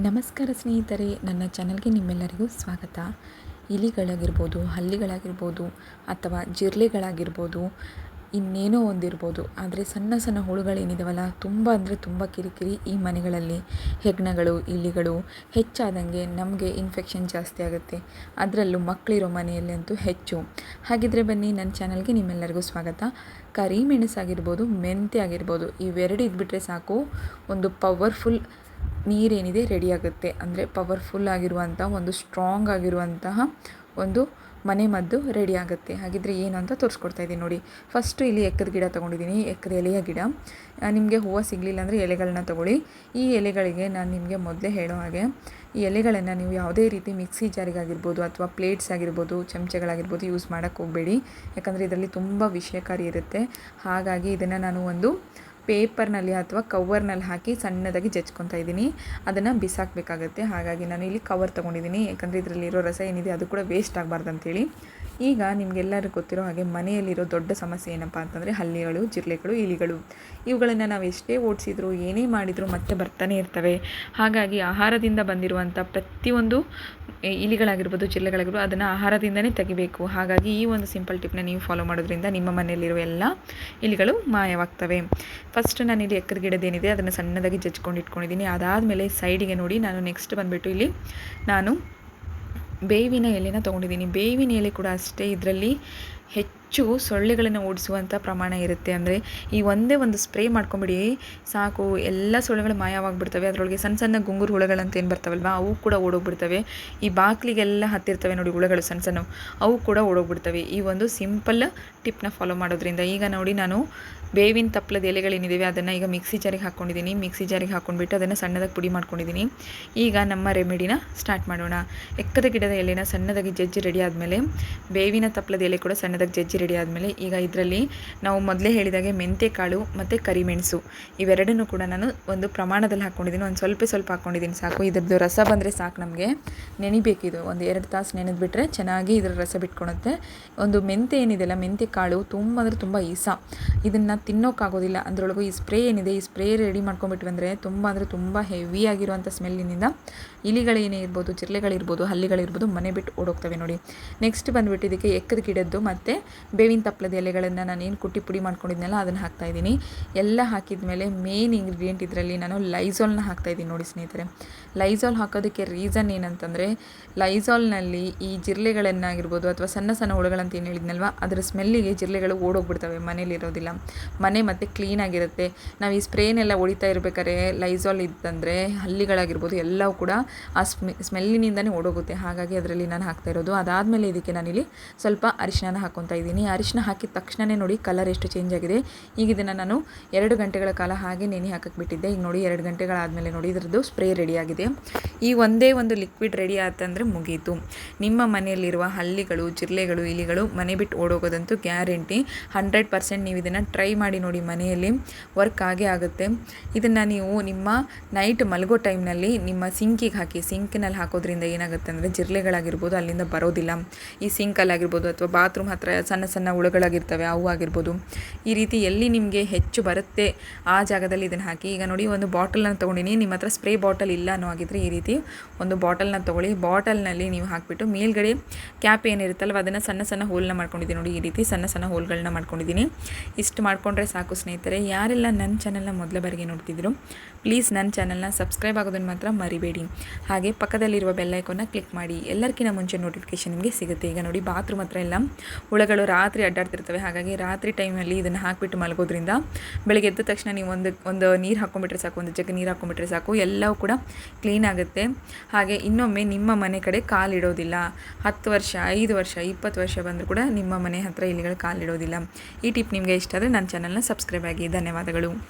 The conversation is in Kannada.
ನಮಸ್ಕಾರ ಸ್ನೇಹಿತರೆ, ನನ್ನ ಚಾನಲ್ಗೆ ನಿಮ್ಮೆಲ್ಲರಿಗೂ ಸ್ವಾಗತ. ಇಲಿಗಳಾಗಿರ್ಬೋದು, ಹಲ್ಲಿಗಳಾಗಿರ್ಬೋದು, ಅಥವಾ ಜಿರ್ಲೆಗಳಾಗಿರ್ಬೋದು, ಇನ್ನೇನೋ ಒಂದಿರ್ಬೋದು. ಆದರೆ ಸಣ್ಣ ಸಣ್ಣ ಹುಳುಗಳೇನಿದಾವಲ್ಲ, ತುಂಬ ಅಂದರೆ ತುಂಬ ಕಿರಿಕಿರಿ ಈ ಮನೆಗಳಲ್ಲಿ. ಹೆಗ್ಣಗಳು, ಇಲಿಗಳು ಹೆಚ್ಚಾದಂಗೆ ನಮಗೆ ಇನ್ಫೆಕ್ಷನ್ ಜಾಸ್ತಿ ಆಗುತ್ತೆ. ಅದರಲ್ಲೂ ಮಕ್ಕಳಿರೋ ಮನೆಯಲ್ಲಿ ಅಂತೂ ಹೆಚ್ಚು. ಹಾಗಿದ್ರೆ ಬನ್ನಿ, ನನ್ನ ಚಾನಲ್ಗೆ ನಿಮ್ಮೆಲ್ಲರಿಗೂ ಸ್ವಾಗತ. ಕರಿಮೆಣಸಾಗಿರ್ಬೋದು ಮೆಂತೆ ಆಗಿರ್ಬೋದು, ಇವೆರಡು ಇದ್ಬಿಟ್ರೆ ಸಾಕು. ಒಂದು ಪವರ್ಫುಲ್ ನೀರೇನಿದೆ ರೆಡಿ ಆಗುತ್ತೆ ಅಂದರೆ ಪವರ್ಫುಲ್ ಆಗಿರುವಂಥ ಒಂದು ಸ್ಟ್ರಾಂಗ್ ಆಗಿರುವಂತಹ ಒಂದು ಮನೆ ಮದ್ದು ರೆಡಿ ಆಗುತ್ತೆ ಹಾಗಿದ್ರೆ ಏನು ಅಂತ ತೋರಿಸ್ಕೊಡ್ತಾ ಇದ್ದೀನಿ ನೋಡಿ. ಫಸ್ಟು ಇಲ್ಲಿ ಎಕ್ಕದ ಗಿಡ ತೊಗೊಂಡಿದ್ದೀನಿ. ಎಕ್ಕದ ಎಲೆಯ ಗಿಡ. ನಿಮಗೆ ಹೂವು ಸಿಗಲಿಲ್ಲ ಅಂದರೆ ಎಲೆಗಳನ್ನ ತೊಗೊಳ್ಳಿ. ಈ ಎಲೆಗಳಿಗೆ ನಾನು ನಿಮಗೆ ಮೊದಲೇ ಹೇಳೋ ಹಾಗೆ, ಈ ಎಲೆಗಳನ್ನು ನೀವು ಯಾವುದೇ ರೀತಿ ಮಿಕ್ಸಿ ಜಾರಿಗಾಗಿರ್ಬೋದು ಅಥವಾ ಪ್ಲೇಟ್ಸ್ ಆಗಿರ್ಬೋದು, ಚಮಚಗಳಾಗಿರ್ಬೋದು ಯೂಸ್ ಮಾಡೋಕ್ಕೆ ಹೋಗಬೇಡಿ. ಯಾಕಂದರೆ ಇದರಲ್ಲಿ ತುಂಬ ವಿಷಯಕಾರಿ ಇರುತ್ತೆ. ಹಾಗಾಗಿ ಇದನ್ನು ನಾನು ಒಂದು ಪೇಪರ್ನಲ್ಲಿ ಅಥವಾ ಕವರ್ನಲ್ಲಿ ಹಾಕಿ ಸಣ್ಣದಾಗಿ ಜಚ್ಕೊತಾ ಇದ್ದೀನಿ. ಅದನ್ನು ಬಿಸಾಕಬೇಕಾಗತ್ತೆ. ಹಾಗಾಗಿ ನಾನು ಇಲ್ಲಿ ಕವರ್ ತೊಗೊಂಡಿದ್ದೀನಿ. ಯಾಕಂದರೆ ಇದರಲ್ಲಿರೋ ರಸ ಏನಿದೆ ಅದು ಕೂಡ ವೇಸ್ಟ್ ಆಗಬಾರ್ದು ಅಂತೇಳಿ. ಈಗ ನಿಮಗೆಲ್ಲರಿಗೂ ಗೊತ್ತಿರೋ ಹಾಗೆ ಮನೆಯಲ್ಲಿರೋ ದೊಡ್ಡ ಸಮಸ್ಯೆ ಏನಪ್ಪ ಅಂತಂದರೆ ಹಲ್ಲಿಗಳು ಜಿರಳೆಗಳು ಇಲಿಗಳು. ಇವುಗಳನ್ನು ನಾವು ಎಷ್ಟೇ ಓಡಿಸಿದ್ರು, ಏನೇ ಮಾಡಿದರೂ ಮತ್ತೆ ಬರ್ತಾನೆ ಇರ್ತವೆ. ಹಾಗಾಗಿ ಆಹಾರದಿಂದ ಬಂದಿರುವಂಥ ಪ್ರತಿಯೊಂದು ಇಲಿಗಳಾಗಿರ್ಬೋದು ಜಿರಳೆಗಳಾಗಿರ್ಬೋದು ಅದನ್ನು ಆಹಾರದಿಂದನೇ ತೆಗಿಬೇಕು. ಹಾಗಾಗಿ ಈ ಒಂದು ಸಿಂಪಲ್ ಟಿಪ್ನ ನೀವು ಫಾಲೋ ಮಾಡೋದ್ರಿಂದ ನಿಮ್ಮ ಮನೆಯಲ್ಲಿರುವ ಎಲ್ಲ ಇಲಿಗಳು ಮಾಯವಾಗ್ತವೆ. ಫಸ್ಟ್ ನಾನು ಇಲ್ಲಿ ಎಕ್ಕದ ಗಿಡದೇನಿದೆ ಅದನ್ನು ಸಣ್ಣದಾಗಿ ಜಜ್ಕೊಂಡು ಇಟ್ಕೊಂಡಿದ್ದೀನಿ ಅದಾದಮೇಲೆ ಸೈಡಿಗೆ ನೋಡಿ, ನಾನು ನೆಕ್ಸ್ಟ್ ಬಂದುಬಿಟ್ಟು ಇಲ್ಲಿ ನಾನು ಬೇವಿನ ಎಲೆನ ತೊಗೊಂಡಿದ್ದೀನಿ. ಬೇವಿನ ಎಲೆ ಕೂಡ ಅಷ್ಟೇ ಇದರಲ್ಲಿ ಹೆಚ್ಚು ಸೊಳ್ಳೆಗಳನ್ನು ಓಡಿಸುವಂಥ ಪ್ರಮಾಣ ಇರುತ್ತೆ. ಅಂದರೆ ಈ ಒಂದೇ ಒಂದು ಸ್ಪ್ರೇ ಮಾಡ್ಕೊಂಬಿಡಿ, ಸಾಕು, ಎಲ್ಲ ಸೊಳ್ಳೆಗಳು ಮಾಯವಾಗಿಬಿಡ್ತವೆ. ಅದರೊಳಗೆ ಸಣ್ಣ ಸಣ್ಣ ಗುಂಗುರು ಹುಳಗಳಂತ ಏನು ಬರ್ತಾವಲ್ವ, ಅವು ಕೂಡ ಓಡೋಗ್ಬಿಡ್ತವೆ. ಈ ಬಾಕ್ಲಿಗೆಲ್ಲ ಹತ್ತಿರ್ತವೆ ನೋಡಿ ಹುಳುಗಳು ಸಣ್ಣ ಸಣ್ಣ ಅವು ಕೂಡ ಓಡೋಗ್ಬಿಡ್ತವೆ. ಈ ಒಂದು ಸಿಂಪಲ್ ಟಿಪ್ನ ಫಾಲೋ ಮಾಡೋದ್ರಿಂದ ಈಗ ನೋಡಿ ನಾನು ಬೇವಿನ ತಪ್ಪಲದ ಎಲೆಗಳೇನಿದ್ದಾವೆ ಅದನ್ನು ಈಗ ಮಿಕ್ಸಿ ಜಾರಿಗೆ ಹಾಕ್ಕೊಂಡಿದ್ದೀನಿ. ಮಿಕ್ಸಿ ಜಾರಿಗೆ ಹಾಕ್ಕೊಂಡ್ಬಿಟ್ಟು ಅದನ್ನು ಸಣ್ಣದಾಗಿ ಪುಡಿ ಮಾಡ್ಕೊಂಡಿದ್ದೀನಿ. ಈಗ ನಮ್ಮ ರೆಮಿಡಿನ ಸ್ಟಾರ್ಟ್ ಮಾಡೋಣ. ಎಕ್ಕದ ಗಿಡದ ಎಲೆನ ಸಣ್ಣದಾಗಿ ಜಜ್ಜಿ ರೆಡಿ ಆದಮೇಲೆ ಬೇವಿನ ತಪ್ಪಲದ ಎಲೆ ಕೂಡ ಸಣ್ಣದಾಗಿ ಜಜ್ಜಿ ರೆಡಿ ಆದಮೇಲೆ ಈಗ ಇದರಲ್ಲಿ ನಾವು ಮೊದಲೇ ಹೇಳಿದಾಗೆ ಮೆಂತೆ ಕಾಳು ಮತ್ತು ಕರಿಮೆಣಸು. ಇವೆರಡನ್ನೂ ಕೂಡ ನಾನು ಒಂದು ಪ್ರಮಾಣದಲ್ಲಿ ಹಾಕ್ಕೊಂಡಿದ್ದೀನಿ ಒಂದು ಸ್ವಲ್ಪ ಸ್ವಲ್ಪ ಹಾಕ್ಕೊಂಡಿದ್ದೀನಿ ಸಾಕು. ಇದ್ರದ್ದು ರಸ ಬಂದರೆ ಸಾಕು ನಮಗೆ. ನೆನಿಬೇಕಿದು ಒಂದು ಎರಡು ತಾಸು ನೆನೆದ್ಬಿಟ್ರೆ ಚೆನ್ನಾಗಿ ಇದರ ರಸ ಬಿಟ್ಕೊಳುತ್ತೆ ಒಂದು ಮೆಂತೆ ಏನಿದೆಯಲ್ಲ, ಮೆಂತ್ಯ ಕಾಳು ತುಂಬ ಅಂದರೆ ತುಂಬ ಈಸ. ಇದನ್ನು ತಿನ್ನೋಕ್ಕಾಗೋದಿಲ್ಲ ಅದರೊಳಗೂ ಈ ಸ್ಪ್ರೇ ಏನಿದೆ, ಈ ಸ್ಪ್ರೇ ರೆಡಿ ಮಾಡ್ಕೊಂಬಿಟ್ವಿ ಅಂದರೆ ತುಂಬ ಅಂದರೆ ತುಂಬ ಹೆವಿ ಆಗಿರುವಂಥ ಸ್ಮೆಲ್ಲಿನಿಂದ. ಇಲಿಗಳೇನೇ ಇರ್ಬೋದು, ಚಿರಲೆಗಳಿರ್ಬೋದು, ಹಲ್ಲಿಗಳಿರ್ಬೋದು ಮನೆ ಬಿಟ್ಟು ಓಡೋಗ್ತವೆ ನೋಡಿ. ನೆಕ್ಸ್ಟ್ ಬಂದುಬಿಟ್ಟು ಇದಕ್ಕೆ ಎಕ್ಕದ ಗಿಡದ್ದು ಮತ್ತು ಬೇವಿನ ತಪ್ಪಲದ ಎಲೆಗಳನ್ನು ಏನು ಕುಟ್ಟಿ ಪುಡಿ ಮಾಡ್ಕೊಂಡಿದ್ನಲ್ಲ ಅದನ್ನು ಹಾಕ್ತಾಯಿದ್ದೀನಿ ಎಲ್ಲ ಹಾಕಿದ ಮೇಲೆ ಮೇನ್ ಇಂಗ್ರೀಡಿಯೆಂಟ್ ಇದರಲ್ಲಿ ನಾನು ಲೈಝಾಲ್ನ ಹಾಕ್ತಾಯಿದ್ದೀನಿ ನೋಡಿ ಸ್ನೇಹಿತರೆ. ಲೈಝಾಲ್ ಹಾಕೋದಕ್ಕೆ ರೀಸನ್ ಏನಂತಂದರೆ ಲೈಝಾಲ್ನಲ್ಲಿ ಈ ಜಿರಳೆಗಳನ್ನಾಗಿರ್ಬೋದು ಅಥವಾ ಸಣ್ಣ ಸಣ್ಣ ಹುಳುಗಳಂತ ಏನು ಹೇಳಿದ್ನಲ್ವ, ಅದರ ಸ್ಮೆಲ್ಲಿಗೆ ಜಿರ್ಲೆಗಳು ಓಡೋಗ್ಬಿಡ್ತವೆ ಮನೇಲಿರೋದಿಲ್ಲ ಮನೆ ಮತ್ತೆ ಕ್ಲೀನಾಗಿರುತ್ತೆ ನಾವು ಈ ಸ್ಪ್ರೇನೆಲ್ಲ ಹೊಡಿತಾ ಇರಬೇಕಾದ್ರೆ ಲೈಝಾಲ್ ಇತ್ತಂದರೆ ಹಲ್ಲಿಗಳಾಗಿರ್ಬೋದು ಎಲ್ಲವೂ ಕೂಡ ಆ ಸ್ಮೆ ಸ್ಮೆಲ್ಲಿನಿಂದನೇ ಓಡೋಗುತ್ತೆ. ಹಾಗಾಗಿ ಅದರಲ್ಲಿ ನಾನು ಹಾಕ್ತಾ ಇರೋದು. ಅದಾದಮೇಲೆ ಇದಕ್ಕೆ ನಾನಿಲ್ಲಿ ಸ್ವಲ್ಪ ಅರಿಶಿನ ಹಾಕ್ಕೊತಾ ಇದ್ದೀನಿ. ಅರಿಶಿನ ಹಾಕಿದ ತಕ್ಷಣವೇ ನೋಡಿ ಕಲರ್ ಎಷ್ಟು ಚೇಂಜ್ ಆಗಿದೆ. ಈಗ ಇದನ್ನು ನಾನು ಎರಡು ಗಂಟೆಗಳ ಕಾಲ ಹಾಗೆ ನೆನೆ ಹಾಕಕ್ಕೆ ಬಿಟ್ಟಿದ್ದೆ. ಈಗ ನೋಡಿ ಎರಡು ಗಂಟೆಗಳಾದಮೇಲೆ ನೋಡಿ ಇದರದ್ದು ಸ್ಪ್ರೇ ರೆಡಿಯಾಗಿದೆ ಈ ಒಂದೇ ಒಂದು ಲಿಕ್ವಿಡ್ ರೆಡಿ ಆತಂದರೆ ಮುಗೀತು. ನಿಮ್ಮ ಮನೆಯಲ್ಲಿರುವ ಹಲ್ಲಿಗಳು ಜಿರ್ಲೆಗಳು ಇಲಿಗಳು ಮನೆ ಬಿಟ್ಟು ಓಡೋಗೋದಂತೂ ಗ್ಯಾರಂಟಿ ಹಂಡ್ರೆಡ್ ಪರ್ಸೆಂಟ್ ನೀವು ಇದನ್ನು ಟ್ರೈ ಮಾಡಿ ನೋಡಿ ಮನೆಯಲ್ಲಿ ವರ್ಕ್ ಆಗೇ ಆಗುತ್ತೆ. ಇದನ್ನು ನೀವು ನಿಮ್ಮ ನೈಟ್ ಮಲಗೋ ಟೈಮ್ನಲ್ಲಿ ನಿಮ್ಮ ಸಿಂಕಿಗೆ ಹಾಕಿ ಸಿಂಕಿನಲ್ಲಿ ಹಾಕೋದ್ರಿಂದ ಏನಾಗುತ್ತೆ ಅಂದರೆ ಜಿರ್ಲೆಗಳಾಗಿರ್ಬೋದು ಅಲ್ಲಿಂದ ಬರೋದಿಲ್ಲ. ಈ ಸಿಂಕಲ್ಲಾಗಿರ್ಬೋದು ಅಥವಾ ಬಾತ್ರೂಮ್ ಹತ್ರ ಸಣ್ಣ ಸಣ್ಣ ಹುಳುಗಳಾಗಿರ್ತವೆ, ಅವು ಆಗಿರ್ಬೋದು. ಈ ರೀತಿ ಎಲ್ಲಿ ನಿಮಗೆ ಹೆಚ್ಚು ಬರುತ್ತೆ ಆ ಜಾಗದಲ್ಲಿ ಇದನ್ನು ಹಾಕಿ. ಈಗ ನೋಡಿ, ಒಂದು ಬಾಟಲನ್ನು ತೊಗೊಂಡಿನಿ. ನಿಮ್ಮ ಹತ್ರ ಸ್ಪ್ರೇ ಬಾಟಲ್ ಇಲ್ಲ ಅನ್ನೋ ಆಗಿದ್ರೆ ಈ ರೀತಿ ಒಂದು ಬಾಟಲ್ನ ತೊಗೊಳ್ಳಿ. ಬಾಟಲ್ನಲ್ಲಿ ನೀವು ಹಾಕಿಬಿಟ್ಟು ಮೇಲ್ಗಡೆ ಕ್ಯಾಪ್ ಏನಿರುತ್ತಲ್ವ, ಅದನ್ನು ಸಣ್ಣ ಸಣ್ಣ ಹೋಲ್ನ ಮಾಡ್ಕೊಂಡಿದ್ದೀನಿ ನೋಡಿ. ಈ ರೀತಿ ಸಣ್ಣ ಸಣ್ಣ ಹೋಲ್ಗಳನ್ನ ಮಾಡ್ಕೊಂಡಿದ್ದೀನಿ. ಇಷ್ಟು ಮಾಡಿಕೊಂಡ್ರೆ ಸಾಕು ಸ್ನೇಹಿತರೆ. ಯಾರೆಲ್ಲ ನನ್ನ ಚಾನಲ್ನ ಮೊದಲ ಬಾರಿಗೆ ನೋಡ್ತಿದ್ರು ಪ್ಲೀಸ್ ನನ್ನ ಚಾನಲ್ನ ಸಬ್ಸ್ಕ್ರೈಬ್ ಆಗೋದನ್ನು ಮಾತ್ರ ಮರಿಬೇಡಿ. ಹಾಗೆ ಪಕ್ಕದಲ್ಲಿರುವ ಬೆಲ್ಲೈಕೋನ ಕ್ಲಿಕ್ ಮಾಡಿ. ಎಲ್ಲರಿಗಿಂತ ಮುಂಚೆ ನೋಟಿಫಿಕೇಶನ್ ನಿಮಗೆ ಸಿಗುತ್ತೆ. ಈಗ ನೋಡಿ, ಬಾತ್ರೂಮ್ ಹತ್ರ ಎಲ್ಲ ಹುಳಗಳು ರಾತ್ರಿ ಅಡ್ಡಾಡ್ತಿರ್ತವೆ. ಹಾಗಾಗಿ ರಾತ್ರಿ ಟೈಮಲ್ಲಿ ಇದನ್ನು ಹಾಕಿಬಿಟ್ಟು ಮಲಗೋದ್ರಿಂದ ಬೆಳಗ್ಗೆ ಎದ್ದ ತಕ್ಷಣ ನೀವು ಒಂದು ಒಂದು ನೀರು ಹಾಕ್ಕೊಂಬಿಟ್ರೆ ಸಾಕು, ಒಂದು ಜಗ್ಗೆ ನೀರು ಹಾಕ್ಕೊಂಬಿಟ್ರೆ ಸಾಕು, ಎಲ್ಲವೂ ಕೂಡ ಕ್ಲೀನ್ ಆಗುತ್ತೆ. ಹಾಗೆ ಇನ್ನೊಮ್ಮೆ ನಿಮ್ಮ ಮನೆ ಕಡೆ ಕಾಲಿಡೋದಿಲ್ಲ ಹತ್ತು ವರ್ಷ, ಐದು ವರ್ಷ, ಇಪ್ಪತ್ತು ವರ್ಷ ಬಂದರೂ ಕೂಡ ನಿಮ್ಮ ಮನೆ ಹತ್ತಿರ ಇಲಿಗಳು ಕಾಲಿಡೋದಿಲ್ಲ ಈ ಟಿಪ್ ನಿಮಗೆ ಇಷ್ಟ ಆದರೆ ನನ್ನ ಚಾನಲ್ನ ಸಬ್ಸ್ಕ್ರೈಬ್ ಆಗಿ. ಧನ್ಯವಾದಗಳು.